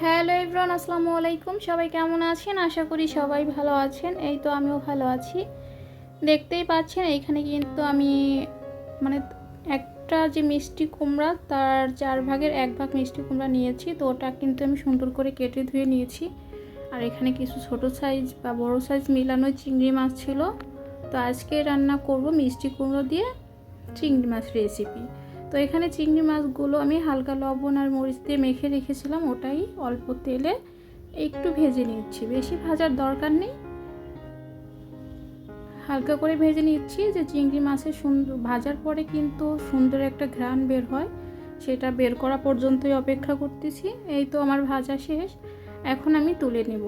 Hello Ibran আসসালামু আলাইকুম। সবাই কেমন আছেন? আশা করি সবাই ভালো আছেন। এই তো আমিও ভালো আছি। দেখতেই পাচ্ছেন, এইখানে কিন্তু আমি মানে একটা যে মিষ্টি কুমড়া, তার চার ভাগের এক ভাগ মিষ্টি কুমড়া নিয়েছি। তো ওটা কিন্তু আমি সুন্দর করে কেটে ধুয়ে নিয়েছি। আর এখানে কিছু ছোট সাইজ বা বড় সাইজ মিলানো চিংড়ি মাছ ছিল। তো আজকে রান্না করব মিষ্টি কুমড়ো দিয়ে চিংড়ি মাছ রেসিপি তো এখানে চিংড়ি মাছগুলো আমি হালকা লবণ আর মরিচ দিয়ে মেখে রেখেছিলাম, ওটাই অল্প তেলে একটু ভেজে নিচ্ছি। বেশি ভাজার দরকার নেই। হালকা করে ভেজে নিচ্ছি যে চিংড়ি মাছের সুন্দর ভাজার পরে কিন্তু সুন্দর একটা ঘ্রাণ বের হয়, সেটা বের করা পর্যন্তই অপেক্ষা করতেছি। এই তো আমার ভাজা শেষ। এখন আমি তুলে নেব।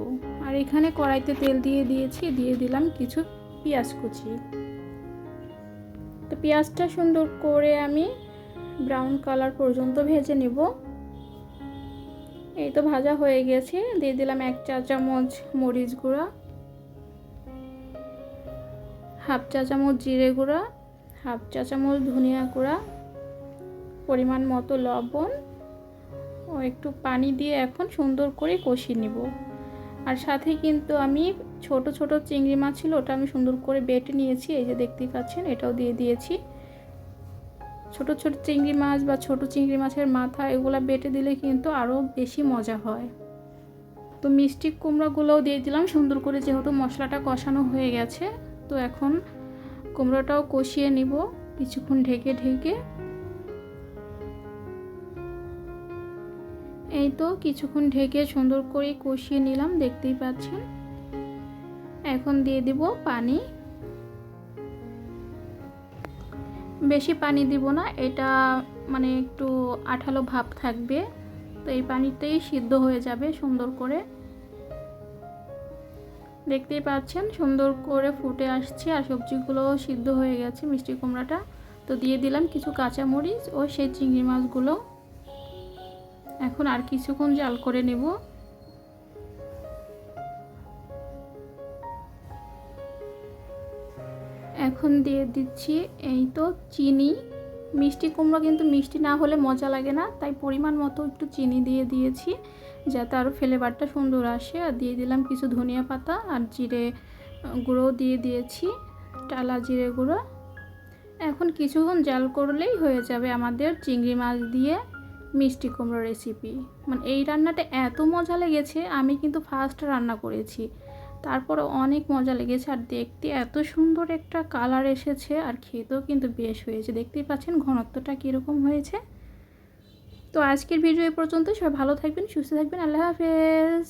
আর এখানে কড়াইতে তেল দিয়ে দিয়েছি, দিয়ে দিলাম কিছু পেঁয়াজ কুচি। তো পেঁয়াজটা সুন্দর করে আমি ব্রাউন কালার পর্যন্ত ভেজে নিব। এই তো ভাজা হয়ে গেছে। দিয়ে দিলাম এক চা চামচ মরিচ গুঁড়া, হাফ চা চামচ জিরে গুঁড়া, হাফ চা চামচ ধনিয়া গুঁড়া, পরিমাণ মতো লবণ ও একটু পানি দিয়ে এখন সুন্দর করে কষিয়ে নিব। আর সাথে কিন্তু আমি ছোট ছোট চিংড়ি মাছ ছিল, ওটা আমি সুন্দর করে বেটে নিয়েছি। এই যে দেখতেই পাচ্ছেন, এটাও দিয়ে দিয়েছি। ছোট ছোট চিংড়ি মাছ বা ছোট চিংড়ি মাছের মাথা এগুলো বেটে দিলে কিন্তু আরও বেশি মজা হয়। তো মিষ্টি কুমড়োগুলোও দিয়ে দিলাম, সুন্দর করে যেহেতু মশলাটা কষানো হয়ে গেছে, তো এখন কুমড়োটাও কষিয়ে নিব, কিছুক্ষণ ঢেকে ঢেকে। এই তো কিছুক্ষণ ঢেকে সুন্দর করে কষিয়ে নিলাম, দেখতেই পাচ্ছেন। এখন দিয়ে দিব পানি। বেশি পানি দিব না, এটা মানে একটু আঠালো ভাব থাকবে। তো এই পানিতেই সিদ্ধ হয়ে যাবে সুন্দর করে। দেখতেই পাচ্ছেন, সুন্দর করে ফুটে আসছে আর সবজিগুলোও সিদ্ধ হয়ে গেছে মিষ্টি কুমড়াটা। তো দিয়ে দিলাম কিছু কাঁচামরিচ ও সেই চিংড়ি মাছগুলো। এখন আর কিছুক্ষণ জাল করে নেব। এখন দিয়ে দিচ্ছি এই তো চিনি। মিষ্টি কুমড়ো কিন্তু মিষ্টি না হলে মজা লাগে না, তাই পরিমাণ মতো একটু চিনি দিয়ে দিয়েছি যাতে আরও ফ্লেভারটা সুন্দর আসে। আর দিয়ে দিলাম কিছু ধনিয়া পাতা আর জিরে গুঁড়ো দিয়ে দিয়েছি, টালা জিরে গুঁড়ো। এখন কিছুক্ষণ জাল করলেই হয়ে যাবে আমাদের চিংড়ি মাছ দিয়ে মিষ্টি কুমড়ো রেসিপি মানে এই রান্নাটা এত মজা লেগেছে, আমি কিন্তু ফার্স্ট রান্না করেছি। তারপরে অনেক মজা লেগেছে আর দেখতে এত সুন্দর একটা কালার এসেছে আর খেতেও কিন্তু বেশ হয়েছে। দেখতেই পাচ্ছেন ঘনত্বটা কীরকম হয়েছে। তো আজকের ভিডিও এ পর্যন্ত সবাই ভালো থাকবেন, সুস্থ থাকবেন। আল্লাহ হাফেজ।